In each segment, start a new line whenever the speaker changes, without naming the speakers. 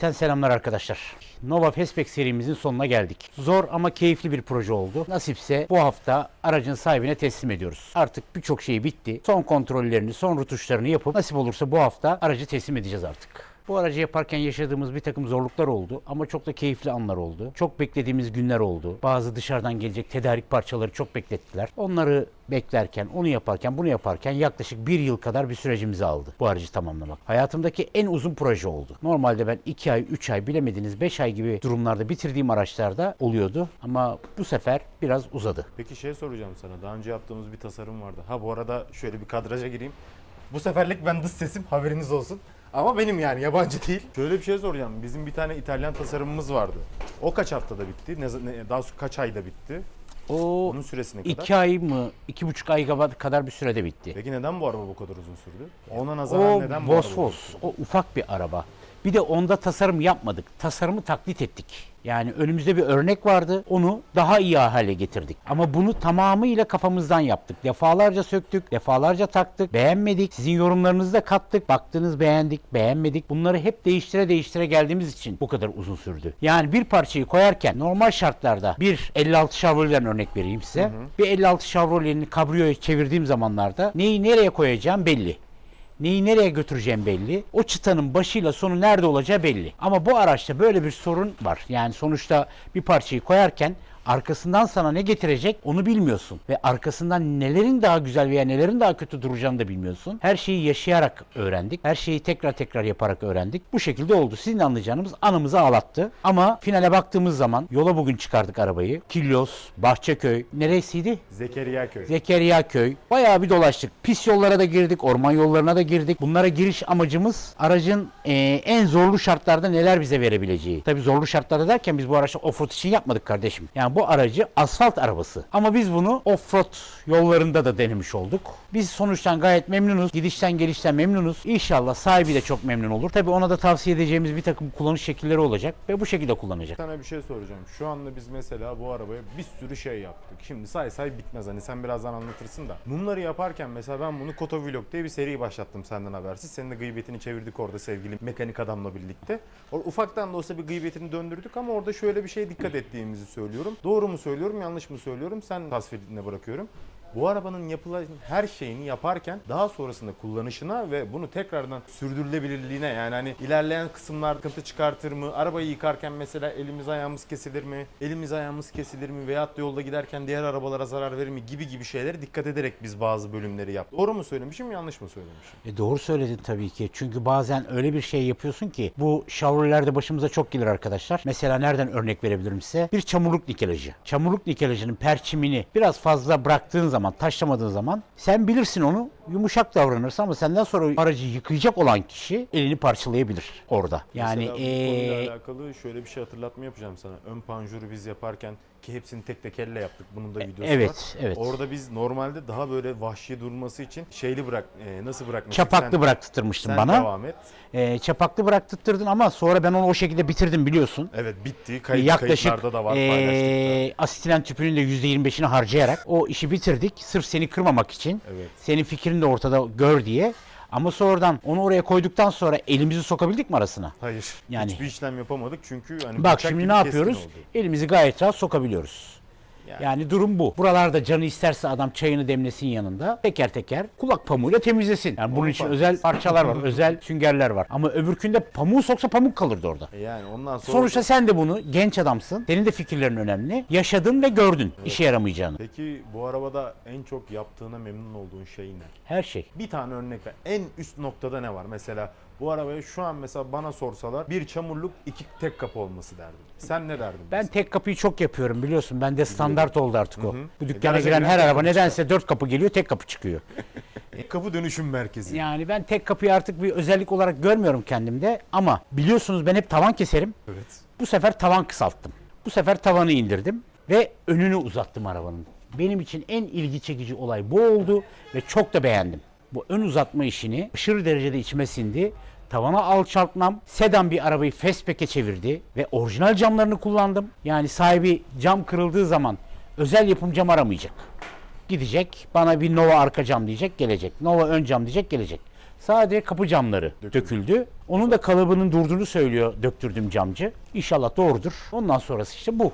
Cümleten selamlar arkadaşlar. Nova Fastback serimizin sonuna geldik. Zor ama keyifli bir proje oldu. Nasipse bu hafta aracın sahibine teslim ediyoruz. Artık birçok şey bitti. Son kontrollerini, son rutuşlarını yapıp nasip olursa bu hafta aracı teslim edeceğiz artık. Bu aracı yaparken yaşadığımız bir takım zorluklar oldu ama çok da keyifli anlar oldu. Çok beklediğimiz günler oldu. Bazı dışarıdan gelecek tedarik parçaları çok beklettiler. Onları beklerken, onu yaparken, bunu yaparken yaklaşık bir yıl kadar bir sürecimizi aldı bu aracı tamamlamak. Hayatımdaki en uzun proje oldu. Normalde ben 2 ay, 3 ay bilemediniz 5 ay gibi durumlarda bitirdiğim araçlarda oluyordu. Ama bu sefer biraz uzadı.
Peki şey soracağım sana. Daha önce yaptığımız bir tasarım vardı. Ha bu arada şöyle bir kadraja gireyim. Bu seferlik ben dış sesim haberiniz olsun. Ama benim yani yabancı değil. Şöyle bir şey soracağım. Bizim bir tane İtalyan tasarımımız vardı. O kaç haftada bitti? Ne, ne- daha sonra kaç ayda bitti?
O
Onun süresi ne kadar?
2 ay mı, 2,5 ay kadar bir sürede bitti.
Peki neden bu araba bu kadar uzun sürdü? Ona nazaran
O
neden bu araba?
Vosvos, o ufak bir araba. Bir de onda tasarım yapmadık. Tasarımı taklit ettik. Yani önümüzde bir örnek vardı. Onu daha iyi hale getirdik. Ama bunu tamamıyla kafamızdan yaptık. Defalarca söktük, defalarca taktık, beğenmedik. Sizin yorumlarınızı da kattık. Baktınız beğendik, beğenmedik. Bunları hep değiştire değiştire geldiğimiz için bu kadar uzun sürdü. Yani bir parçayı koyarken normal şartlarda bir 56 Chevrolet'den örnek vereyim size. Bir 56 Chevrolet'ini kabriyoya çevirdiğim zamanlarda neyi nereye koyacağım belli. Neyi nereye götüreceğim belli. O çıtanın başıyla sonu nerede olacağı belli. Ama bu araçta böyle bir sorun var. Yani sonuçta bir parçayı koyarken arkasından sana ne getirecek onu bilmiyorsun. Ve arkasından nelerin daha güzel veya nelerin daha kötü duracağını da bilmiyorsun. Her şeyi yaşayarak öğrendik. Her şeyi tekrar tekrar yaparak öğrendik. Bu şekilde oldu. Sizin anlayacağınız anımızı ağlattı. Ama finale baktığımız zaman yola bugün çıkardık arabayı. Kilyos, Bahçeköy, neresiydi?
Zekeriya Köy.
Zekeriya Köy. Bayağı bir dolaştık. Pis yollara da girdik, orman yollarına da girdik. Bunlara giriş amacımız aracın eee, en zorlu şartlarda neler bize verebileceği. Tabii zorlu şartlarda derken biz bu araçta offroad için yapmadık kardeşim. Yani bu aracı asfalt arabası. Ama biz bunu offroad yollarında da denemiş olduk. Biz sonuçtan gayet memnunuz. Gidişten gelişten memnunuz. İnşallah sahibi de çok memnun olur. Tabii ona da tavsiye edeceğimiz bir takım kullanış şekilleri olacak ve bu şekilde kullanacak.
Sana bir şey soracağım. Şu anda biz mesela bu arabaya bir sürü şey yaptık. Şimdi say say bitmez hani sen birazdan anlatırsın da. Bunları yaparken mesela ben bunu Koto Vlog diye bir seri başlattım senden habersiz. Senin de gıybetini çevirdik orada sevgili mekanik adamla birlikte. Ufaktan da olsa bir gıybetini döndürdük ama orada şöyle bir şeye dikkat ettiğimizi söylüyorum. Doğru mu söylüyorum yanlış mı söylüyorum sen tasvirine bırakıyorum. Bu arabanın yapılan her şeyini yaparken daha sonrasında kullanışına ve bunu tekrardan sürdürülebilirliğine yani hani ilerleyen kısımlar sıkıntı çıkartır mı? Arabayı yıkarken mesela elimiz ayağımız kesilir mi? Elimiz ayağımız kesilir mi? Veyahut da yolda giderken diğer arabalara zarar verir mi? Gibi gibi şeylere dikkat ederek biz bazı bölümleri yaptık. Doğru mu söylemişim yanlış mı söylemişim?
E doğru söyledin tabii ki. Çünkü bazen öyle bir şey yapıyorsun ki bu şavrolerde başımıza çok gelir arkadaşlar. Mesela nereden örnek verebilirim size? Bir çamurluk nikelajı. Çamurluk nikelajının perçimini biraz fazla bıraktığın zaman, taşlamadığın zaman sen bilirsin onu yumuşak davranırsın ama senden sonra aracı yıkayacak olan kişi elini parçalayabilir orada. Yani
Mesela bu konuyla
ee,
alakalı şöyle bir şey hatırlatma yapacağım sana. Ön panjuru biz yaparken ki hepsini tek tek elle yaptık. Bunun da videosu
evet,
var.
evet.
Orada biz normalde daha böyle vahşi durması için şeyli bırak e, nasıl bırakmıştık?
çapaklı
sen,
bıraktırmıştın
sen
bana.
devam et.
E, çapaklı bıraktırdın ama sonra ben onu o şekilde bitirdim biliyorsun.
Evet bitti. Kayıt,
yaklaşık
kayıtlarda da var
eee asitilen tüpünün de %25'ini harcayarak o işi bitirdik. Sırf seni kırmamak için.
Evet.
Senin fikrini de ortada gör diye. Ama sonradan onu oraya koyduktan sonra elimizi sokabildik mi arasına?
Hayır.
Yani-
Hiçbir işlem yapamadık çünkü hani
Bak şimdi ne yapıyoruz?
oldu.
Elimizi gayet rahat sokabiliyoruz.
Yani.
Yani durum bu. Buralarda canı isterse adam çayını demlesin yanında. Teker teker kulak pamuğuyla temizlesin. Yani bunun
Onu
için özel parçalar var, özel süngerler var. Ama öbürkünde pamuğu soksa pamuk kalırdı orada.
E Yani ondan sonra
Sonuçta sen de bunu genç adamsın. Senin de fikirlerin önemli. Yaşadın ve gördün işe yaramayacağını.
Peki bu arabada en çok yaptığına memnun olduğun şey ne?
Her şey.
Bir tane örnek ver. En üst noktada ne var? Mesela bu arabaya şu an mesela bana sorsalar bir çamurluk iki tek kapı olması derdim. Sen ne derdin?
Ben tek kapıyı çok yapıyorum biliyorsun. Bende standart oldu artık o. Bu
E,
dükkana
garaja
giren
giren
her
tek
araba
kapı
nedense dört kapı geliyor, tek kapı çıkıyor.
kapı dönüşüm merkezi.
Yani ben tek kapıyı artık bir özellik olarak görmüyorum kendimde ama biliyorsunuz ben hep tavan keserim.
Evet.
Bu sefer tavan kısalttım. Bu sefer tavanı indirdim ve önünü uzattım arabanın. Benim için en ilgi çekici olay bu oldu ve çok da beğendim. Bu ön uzatma işini aşırı derecede içime sindi. Tavana alçaltmam sedan bir arabayı fastback'e çevirdi ve orijinal camlarını kullandım. Yani sahibi cam kırıldığı zaman özel yapım cam aramayacak. Gidecek bana bir Nova arka cam diyecek gelecek. Nova ön cam diyecek gelecek. Sadece kapı camları döküldü. Onun da kalıbının durduğunu söylüyor döktürdüğüm camcı. İnşallah doğrudur. Ondan sonrası işte bu.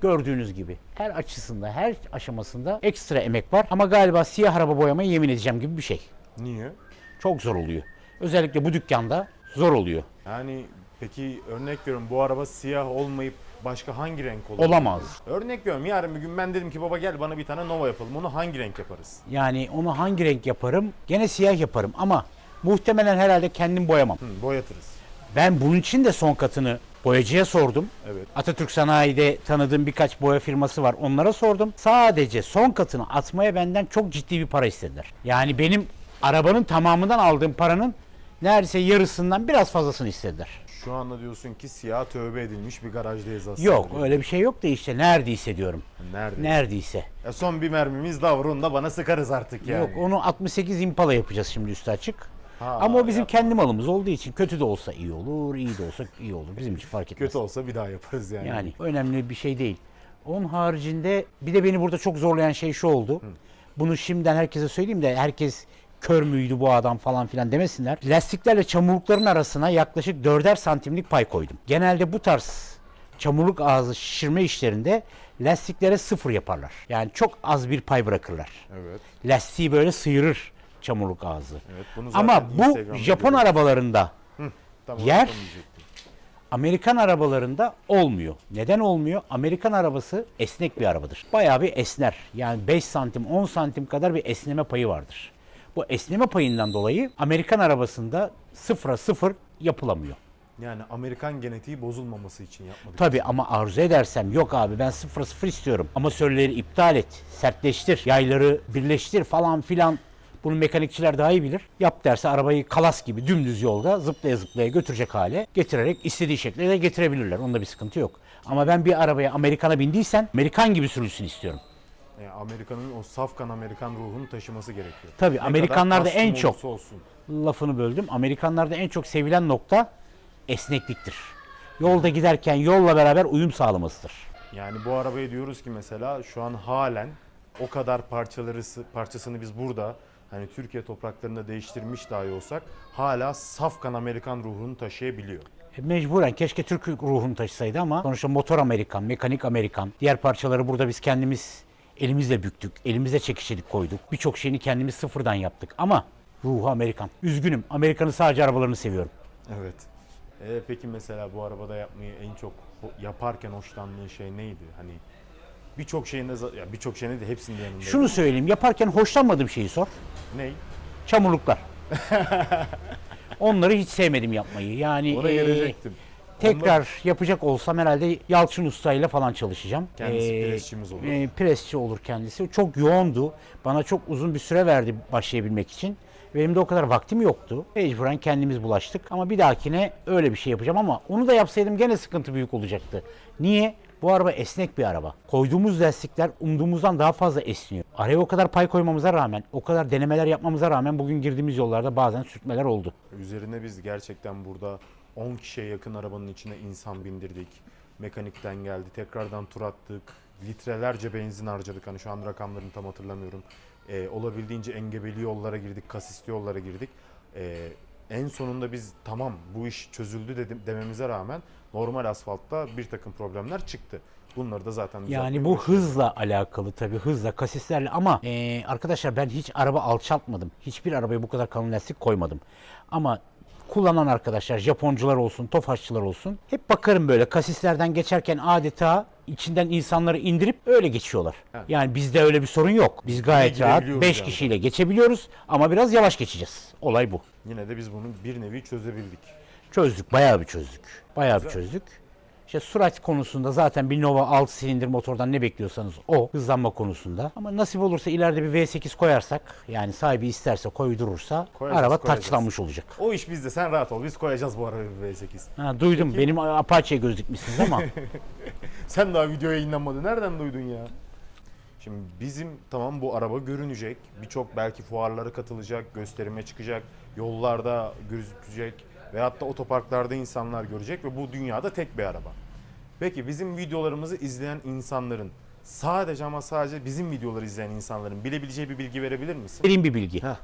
Gördüğünüz gibi her açısında, her aşamasında ekstra emek var. Ama galiba siyah araba boyamaya yemin edeceğim gibi bir şey.
Niye?
Çok zor oluyor. Özellikle bu dükkanda zor oluyor.
Yani peki örnek veriyorum bu araba siyah olmayıp başka hangi renk olur?
Olamaz.
Örnek veriyorum yarın bir gün ben dedim ki baba gel bana bir tane Nova yapalım. Onu hangi renk yaparız?
Yani onu hangi renk yaparım? Gene siyah yaparım ama muhtemelen herhalde kendim boyamam.
Hı, boyatırız.
Ben bunun için de son katını boyacıya sordum.
Evet.
Atatürk Sanayi'de tanıdığım birkaç boya firması var. Onlara sordum. Sadece son katını atmaya benden çok ciddi bir para istediler. Yani benim arabanın tamamından aldığım paranın neredeyse yarısından biraz fazlasını istediler.
Şu anda diyorsun ki siyah tövbe edilmiş bir garajdayız aslında.
Yok öyle bir şey yok da işte neredeyse diyorum.
Nerede?
Neredeyse.
Ya son bir mermimiz daha var onu da bana sıkarız artık yani.
Yok onu 68 Impala yapacağız şimdi üstü açık.
Ha,
Ama o bizim
yapma.
kendi malımız olduğu için kötü de olsa iyi olur, iyi de olsa iyi olur. Bizim için fark etmez.
Kötü olsa bir daha yaparız yani.
Yani önemli bir şey değil. Onun haricinde bir de beni burada çok zorlayan şey şu oldu. Bunu şimdiden herkese söyleyeyim de herkes kör müydü bu adam falan filan demesinler. Lastiklerle çamurlukların arasına yaklaşık 4'er santimlik pay koydum. Genelde bu tarz çamurluk ağzı şişirme işlerinde lastiklere sıfır yaparlar. Yani çok az bir pay bırakırlar.
Evet.
Lastiği böyle sıyırır çamurluk ağzı.
Evet, bunu zaten
Ama bu Japon
görüyorum.
arabalarında
Tamam,
yer-
tamam diyecektim.
Amerikan arabalarında olmuyor. Neden olmuyor? Amerikan arabası esnek bir arabadır. Bayağı bir esner. Yani 5 santim 10 santim kadar bir esneme payı vardır. Bu esneme payından dolayı Amerikan arabasında sıfıra sıfır yapılamıyor.
Yani Amerikan genetiği bozulmaması için yapmadık.
Tabi ama arzu edersem yok abi ben sıfıra sıfır istiyorum. Amasörleri iptal et, sertleştir, yayları birleştir falan filan. Bunu mekanikçiler daha iyi bilir. Yap derse arabayı kalas gibi dümdüz yolda zıplaya zıplaya götürecek hale getirerek istediği şekilde de getirebilirler. Onda bir sıkıntı yok. Ama ben bir arabaya Amerikan'a bindiysen Amerikan gibi sürülsün istiyorum.
Yani Amerika'nın o safkan Amerikan ruhunu taşıması gerekiyor.
Tabii,
Ne
Amerikanlarda en çok-
olsun.
Lafını böldüm. Amerikanlarda en çok sevilen nokta esnekliktir. Yolda giderken yolla beraber uyum sağlamasıdır.
Yani bu arabaya diyoruz ki mesela şu an halen o kadar parçaları parçasını biz burada hani Türkiye topraklarında değiştirmiş dahi olsak hala safkan Amerikan ruhunu taşıyabiliyor.
E, Mecburen keşke Türk ruhunu taşısaydı ama sonuçta motor Amerikan, mekanik Amerikan. Diğer parçaları burada biz kendimiz elimizle büktük, elimizle çekişelik koyduk. Birçok şeyini kendimiz sıfırdan yaptık ama ruhu Amerikan. Üzgünüm, Amerikan'ın sadece arabalarını seviyorum.
Evet. Ee, peki mesela bu arabada yapmayı en çok yaparken hoşlandığın şey neydi? Hani birçok şeyinde ya birçok şeyinde de hepsinde yanında.
Şunu söyleyeyim, yaparken hoşlanmadığım şeyi sor.
ney?
Çamurluklar. Onları hiç sevmedim yapmayı. Yani
Ona
e,
gelecektim.
tekrar yapacak olsam herhalde Yalçın Usta ile falan çalışacağım.
Kendisi
Ee,
presçimiz olur.
e, presçi olur kendisi. Çok yoğundu. Bana çok uzun bir süre verdi başlayabilmek için. Benim de o kadar vaktim yoktu. Mecburen kendimiz bulaştık. Ama bir dahakine öyle bir şey yapacağım ama onu da yapsaydım gene sıkıntı büyük olacaktı. Niye? Bu araba esnek bir araba. Koyduğumuz lastikler umduğumuzdan daha fazla esniyor. Araya o kadar pay koymamıza rağmen, o kadar denemeler yapmamıza rağmen bugün girdiğimiz yollarda bazen sürtmeler oldu.
Üzerine biz gerçekten burada 10 kişiye yakın arabanın içine insan bindirdik. Mekanikten geldi, tekrardan tur attık. Litrelerce benzin harcadık. Hani şu an rakamlarını tam hatırlamıyorum. Ee, olabildiğince engebeli yollara girdik, kasisli yollara girdik. Ee, en sonunda biz tamam bu iş çözüldü dedim dememize rağmen normal asfaltta bir takım problemler çıktı. Bunları da zaten
Yani bu hızla alakalı tabii hızla kasislerle ama eee, arkadaşlar ben hiç araba alçaltmadım. Hiçbir arabaya bu kadar kalın lastik koymadım. Ama kullanan arkadaşlar Japoncular olsun, tofaşçılar olsun hep bakarım böyle kasislerden geçerken adeta içinden insanları indirip öyle geçiyorlar.
Evet.
Yani bizde öyle bir sorun yok. Biz gayet rahat
girebiliyoruz
5
yani.
kişiyle geçebiliyoruz ama biraz yavaş geçeceğiz. Olay bu.
Yine de biz bunu bir nevi çözebildik.
Çözdük, bayağı bir çözdük. Bayağı bir çözdük. İşte sürat konusunda zaten bir Nova 6 silindir motordan ne bekliyorsanız o hızlanma konusunda. Ama nasip olursa ileride bir V8 koyarsak yani sahibi isterse koydurursa
Koyacağız,
araba
koyacağız.
taçlanmış olacak.
O iş bizde sen rahat ol. Biz koyacağız bu arabaya bir V8.
Ha, duydum benim Apache'ye göz dikmişsiniz ama
Sen daha video yayınlanmadı. Nereden duydun ya? Şimdi bizim tamam bu araba görünecek. Birçok belki fuarlara katılacak, gösterime çıkacak, yollarda gözükecek veyahut da otoparklarda insanlar görecek ve bu dünyada tek bir araba. Peki bizim videolarımızı izleyen insanların sadece ama sadece bizim videoları izleyen insanların bilebileceği bir bilgi verebilir misin?
vereyim bir bilgi.
Heh.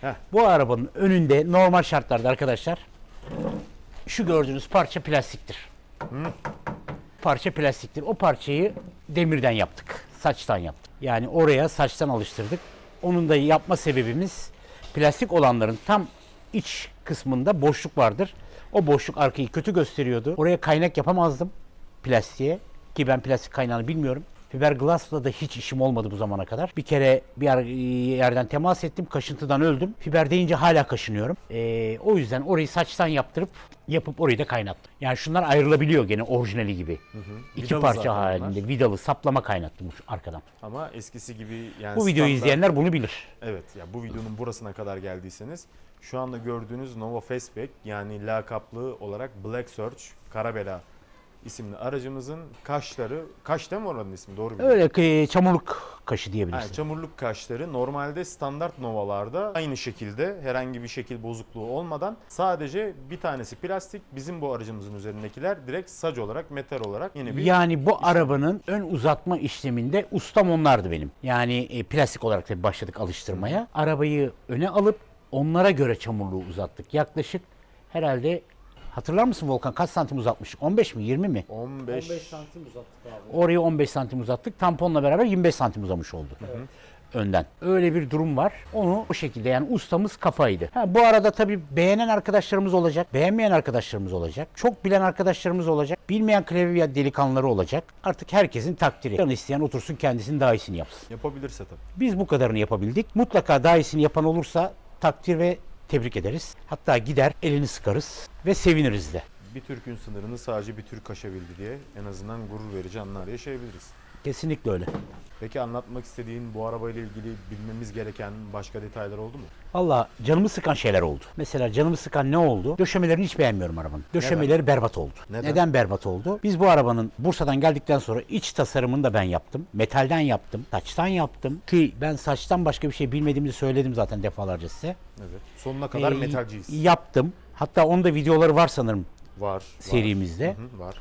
Heh.
Bu arabanın önünde normal şartlarda arkadaşlar şu gördüğünüz parça plastiktir. Parça plastiktir. O parçayı demirden yaptık. Saçtan yaptık. Yani oraya saçtan alıştırdık. Onun da yapma sebebimiz plastik olanların tam iç kısmında boşluk vardır. O boşluk arkayı kötü gösteriyordu. Oraya kaynak yapamazdım plastiğe ki ben plastik kaynağını bilmiyorum. Fiberglass'la da hiç işim olmadı bu zamana kadar. Bir kere bir yer- yerden temas ettim, kaşıntıdan öldüm. Fiber deyince hala kaşınıyorum. Ee, o yüzden orayı saçtan yaptırıp yapıp orayı da kaynattım. Yani şunlar ayrılabiliyor gene orijinali gibi. İki
Vidalı
parça
zaten
halinde vidalı saplama kaynattım şu arkadan.
Ama eskisi gibi yani
Bu videoyu
standart-
izleyenler bunu bilir.
Evet ya bu videonun burasına kadar geldiyseniz şu anda gördüğünüz Nova Fastback yani lakaplı olarak Black Search Karabela isimli aracımızın kaşları, kaş değil mi oranın ismi doğru biliyorum.
Öyle ki çamurluk kaşı diyebilirsin.
Yani çamurluk kaşları normalde standart Nova'larda aynı şekilde herhangi bir şekil bozukluğu olmadan sadece bir tanesi plastik bizim bu aracımızın üzerindekiler direkt sac olarak metal olarak yine bir
Yani bu arabanın ön uzatma işleminde ustam onlardı benim. Yani e, plastik olarak tabii başladık alıştırmaya. Arabayı öne alıp onlara göre çamurluğu uzattık. Yaklaşık herhalde hatırlar mısın Volkan kaç santim uzatmıştık? 15 mi 20 mi?
15,
santim uzattık abi.
Orayı 15 santim uzattık. Tamponla beraber 25 santim uzamış oldu. Önden. Öyle bir durum var. Onu o şekilde yani ustamız kafaydı. Ha, bu arada tabii beğenen arkadaşlarımız olacak. Beğenmeyen arkadaşlarımız olacak. Çok bilen arkadaşlarımız olacak. Bilmeyen klavye delikanlıları olacak. Artık herkesin takdiri. Canı isteyen otursun kendisinin daha iyisini yapsın.
yapabilirse tabii.
Biz bu kadarını yapabildik. Mutlaka daha iyisini yapan olursa takdir ve tebrik ederiz. Hatta gider elini sıkarız ve seviniriz de.
Bir Türk'ün sınırını sadece bir Türk aşabildi diye en azından gurur verici anlar yaşayabiliriz.
Kesinlikle öyle.
Peki anlatmak istediğin bu arabayla ilgili bilmemiz gereken başka detaylar oldu mu?
Valla canımı sıkan şeyler oldu. Mesela canımı sıkan ne oldu? Döşemelerini hiç beğenmiyorum arabanın. Döşemeleri berbat oldu.
Neden?
Neden? berbat oldu? Biz bu arabanın Bursa'dan geldikten sonra iç tasarımını da ben yaptım. Metalden yaptım. Saçtan yaptım. Ki ben saçtan başka bir şey bilmediğimizi söyledim zaten defalarca size.
Evet. Sonuna kadar
Ee,
metalciyiz.
Yaptım. Hatta onun da videoları var sanırım
Var. var.
serimizde.
Hı hı, var.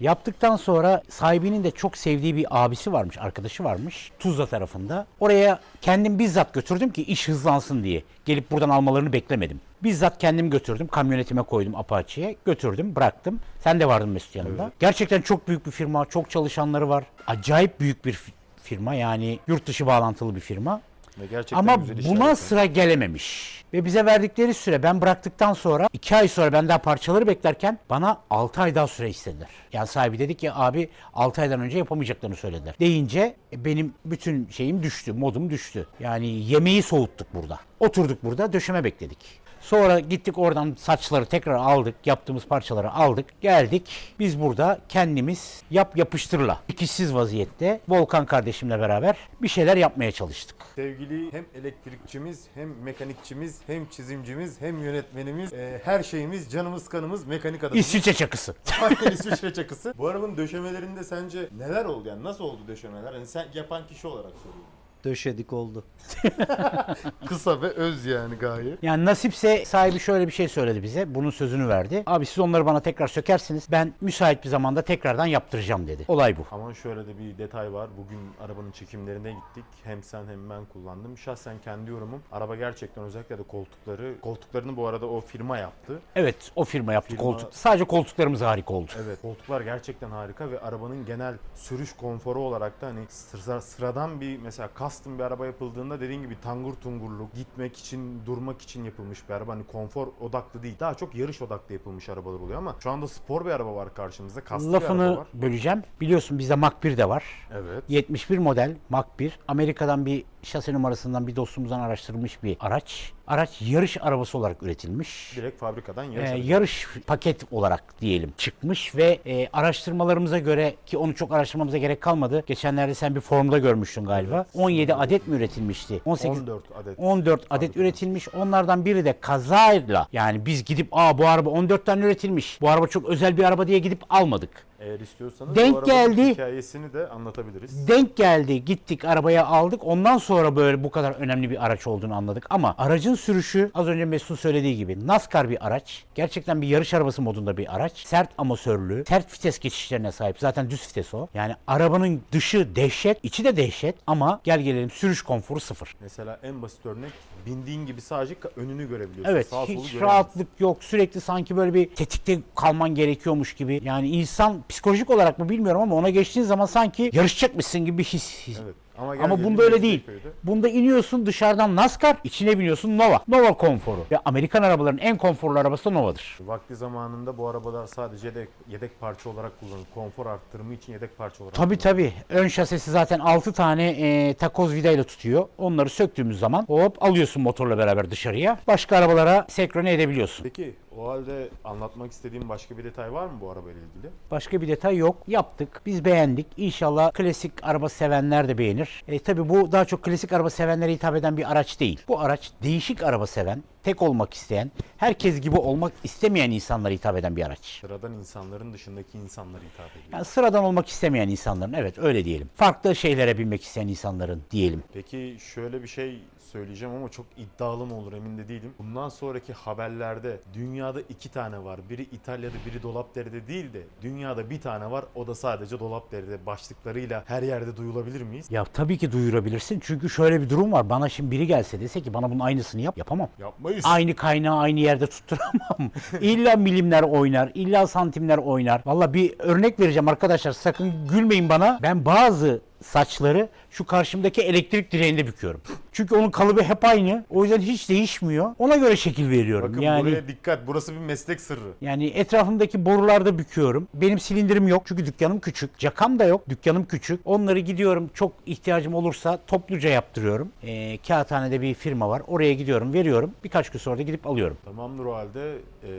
Yaptıktan sonra sahibinin de çok sevdiği bir abisi varmış, arkadaşı varmış Tuzla tarafında. Oraya kendim bizzat götürdüm ki iş hızlansın diye. Gelip buradan almalarını beklemedim. Bizzat kendim götürdüm, kamyonetime koydum Apache'ye, götürdüm, bıraktım. Sen de vardın Mesut yanımda. Gerçekten çok büyük bir firma, çok çalışanları var. Acayip büyük bir fi- firma yani yurt dışı bağlantılı bir firma.
Ve gerçekten
Ama
güzel işler
buna
yapıyor.
sıra gelememiş. Ve bize verdikleri süre ben bıraktıktan sonra 2 ay sonra ben daha parçaları beklerken bana 6 ay daha süre istediler. Yani sahibi dedi ki abi 6 aydan önce yapamayacaklarını söylediler. Deyince e, benim bütün şeyim düştü, modum düştü. Yani yemeği soğuttuk burada. Oturduk burada döşeme bekledik. Sonra gittik oradan saçları tekrar aldık. Yaptığımız parçaları aldık. Geldik. Biz burada kendimiz yap yapıştırla. ikisiz vaziyette Volkan kardeşimle beraber bir şeyler yapmaya çalıştık.
Sevgili hem elektrikçimiz, hem mekanikçimiz, hem çizimcimiz, hem yönetmenimiz, e, her şeyimiz, canımız, kanımız, mekanik adamımız.
İsviçre çakısı.
Aynen İsviçre çakısı. Bu arabanın döşemelerinde sence neler oldu yani nasıl oldu döşemeler? Yani sen yapan kişi olarak soruyorum.
Döşedik oldu.
Kısa ve öz yani gayet.
Yani nasipse sahibi şöyle bir şey söyledi bize. Bunun sözünü verdi. Abi siz onları bana tekrar sökersiniz. Ben müsait bir zamanda tekrardan yaptıracağım dedi. Olay bu.
Ama şöyle de bir detay var. Bugün arabanın çekimlerine gittik. Hem sen hem ben kullandım. Şahsen kendi yorumum. Araba gerçekten özellikle de koltukları. Koltuklarını bu arada o firma yaptı.
Evet o firma yaptı
Firma-
koltuk. Sadece koltuklarımız harika oldu.
Evet koltuklar gerçekten harika ve arabanın genel sürüş konforu olarak da hani sıra- sıradan bir mesela custom bir araba yapıldığında dediğin gibi tangur tungurluk gitmek için durmak için yapılmış bir araba hani konfor odaklı değil daha çok yarış odaklı yapılmış arabalar oluyor ama şu anda spor bir araba var karşımızda kaslı bir araba
Lafını
var.
böleceğim. Biliyorsun bizde Mach 1 de var.
Evet.
71 model Mach 1. Amerika'dan bir şase numarasından bir dostumuzdan araştırılmış bir araç. Araç yarış arabası olarak üretilmiş.
Direkt fabrikadan
Ee,
yarış arabası.
yarış paket olarak diyelim çıkmış ve e, araştırmalarımıza göre ki onu çok araştırmamıza gerek kalmadı. Geçenlerde sen bir formda görmüştün galiba. 17 adet mi üretilmişti? 18
14 adet.
14 adet üretilmiş. Onlardan biri de kazayla yani biz gidip aa bu araba 14 tane üretilmiş. Bu araba çok özel bir araba diye gidip almadık.
Eğer istiyorsanız
Denk
bu arabanın
geldi.
hikayesini de anlatabiliriz.
Denk geldi gittik arabaya aldık. Ondan sonra böyle bu kadar önemli bir araç olduğunu anladık. Ama aracın sürüşü az önce Mesut'un söylediği gibi NASCAR bir araç. Gerçekten bir yarış arabası modunda bir araç. Sert amortisörlü sert vites geçişlerine sahip. Zaten düz vites o. Yani arabanın dışı dehşet içi de dehşet. Ama gel gelelim sürüş konforu sıfır.
Mesela en basit örnek bindiğin gibi sadece önünü görebiliyorsun.
Evet
Sağ
hiç rahatlık yok sürekli sanki böyle bir tetikte kalman gerekiyormuş gibi yani insan psikolojik olarak mı bilmiyorum ama ona geçtiğin zaman sanki yarışacakmışsın gibi bir his, his-
Evet. Ama, gel
Ama bunda öyle değil.
Mecidiyeköy'de.
Bunda iniyorsun dışarıdan NASCAR, içine biniyorsun Nova. Nova konforu. Ve Amerikan arabaların en konforlu arabası da Nova'dır.
Vakti zamanında bu arabalar sadece yedek, yedek parça olarak kullanılır. Konfor arttırımı için yedek parça olarak
Tabi tabi. Ön şasisi zaten 6 tane e, takoz vidayla tutuyor. Onları söktüğümüz zaman hop alıyorsun motorla beraber dışarıya. Başka arabalara senkrone edebiliyorsun.
Peki o halde anlatmak istediğim başka bir detay var mı bu arabayla ilgili?
Başka bir detay yok. Yaptık. Biz beğendik. İnşallah klasik araba sevenler de beğenir. E, tabii bu daha çok klasik araba sevenlere hitap eden bir araç değil. Bu araç değişik araba seven, tek olmak isteyen, herkes gibi olmak istemeyen insanlara hitap eden bir araç.
Sıradan insanların dışındaki insanlara hitap ediyor.
Yani sıradan olmak istemeyen insanların, evet öyle diyelim. Farklı şeylere binmek isteyen insanların diyelim.
Peki şöyle bir şey söyleyeceğim ama çok iddialı mı olur emin de değilim. Bundan sonraki haberlerde dünyada iki tane var. Biri İtalya'da biri Dolapdere'de değil de dünyada bir tane var. O da sadece Dolapdere'de başlıklarıyla her yerde duyulabilir miyiz?
Ya tabii ki duyurabilirsin çünkü şöyle bir durum var. Bana şimdi biri gelse dese ki bana bunun aynısını yap, yapamam.
Yapmayız.
Aynı kaynağı aynı yerde tutturamam. illa milimler oynar, illa santimler oynar. Valla bir örnek vereceğim arkadaşlar. Sakın gülmeyin bana. Ben bazı saçları şu karşımdaki elektrik direğinde büküyorum. Çünkü onun kalıbı hep aynı. O yüzden hiç değişmiyor. Ona göre şekil veriyorum.
Bakın
yani
buraya dikkat. Burası bir meslek sırrı.
yani etrafımdaki borularda büküyorum. Benim silindirim yok çünkü dükkanım küçük. Cakam da yok. Dükkanım küçük. Onları gidiyorum çok ihtiyacım olursa topluca yaptırıyorum. Ee, kağıthanede bir firma var. Oraya gidiyorum, veriyorum. Birkaç gün sonra da gidip alıyorum.
Tamamdır o halde. Ee,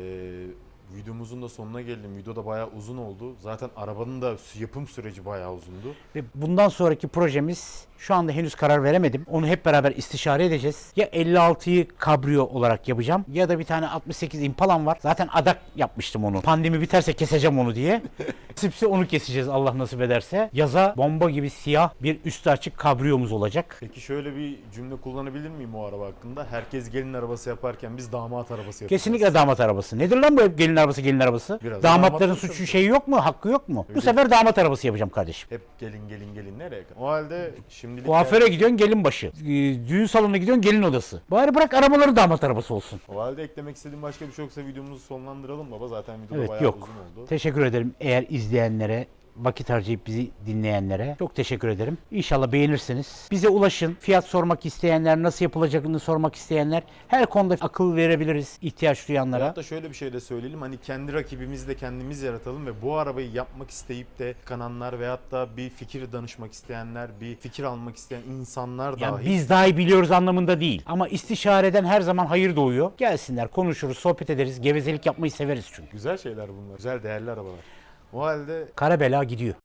videomuzun da sonuna geldim. Video da bayağı uzun oldu. Zaten arabanın da yapım süreci bayağı uzundu.
Ve bundan sonraki projemiz Şu anda henüz karar veremedim. Onu hep beraber istişare edeceğiz. Ya 56'yı kabrio olarak yapacağım ya da bir tane 68 Impala'm var. Zaten adak yapmıştım onu. Pandemi biterse keseceğim onu diye. Sipsi onu keseceğiz Allah nasip ederse. Yaza bomba gibi siyah bir üstü açık kabriyomuz olacak.
Peki şöyle bir cümle kullanabilir miyim o araba hakkında? Herkes gelin arabası yaparken biz damat arabası yapacağız.
Kesinlikle damat arabası. Nedir lan bu hep gelin arabası gelin arabası?
Biraz
Damatların
damatlık
suçu şeyi yok mu? Hakkı yok mu? Bu
Öyle.
sefer damat arabası yapacağım kardeşim.
Hep gelin gelin gelin nereye kadar? O halde şimdilik...
Kuaföre gidiyorsun gelin başı. Ee, Düğün salonuna gidiyorsun gelin odası. Bari bırak arabaları damat arabası olsun.
O halde eklemek istediğim başka bir şey yoksa videomuzu sonlandıralım baba. Zaten video
Evet
bayağı
yok.
uzun oldu.
Teşekkür ederim eğer izleyenlere vakit harcayıp bizi dinleyenlere çok teşekkür ederim. İnşallah beğenirsiniz. Bize ulaşın. Fiyat sormak isteyenler, nasıl yapılacağını sormak isteyenler her konuda akıl verebiliriz ihtiyaç duyanlara.
Hatta şöyle bir şey de söyleyelim. Hani kendi rakibimizi de kendimiz yaratalım ve bu arabayı yapmak isteyip de kananlar veyahut da bir fikir danışmak isteyenler, bir fikir almak isteyen insanlar
Ya
dahi
biz daha iyi biliyoruz anlamında değil. Ama istişareden her zaman hayır doğuyor. Gelsinler, konuşuruz, sohbet ederiz. Gevezelik yapmayı severiz çünkü.
güzel şeyler bunlar. Güzel değerli arabalar. O halde
Kara bela gidiyor.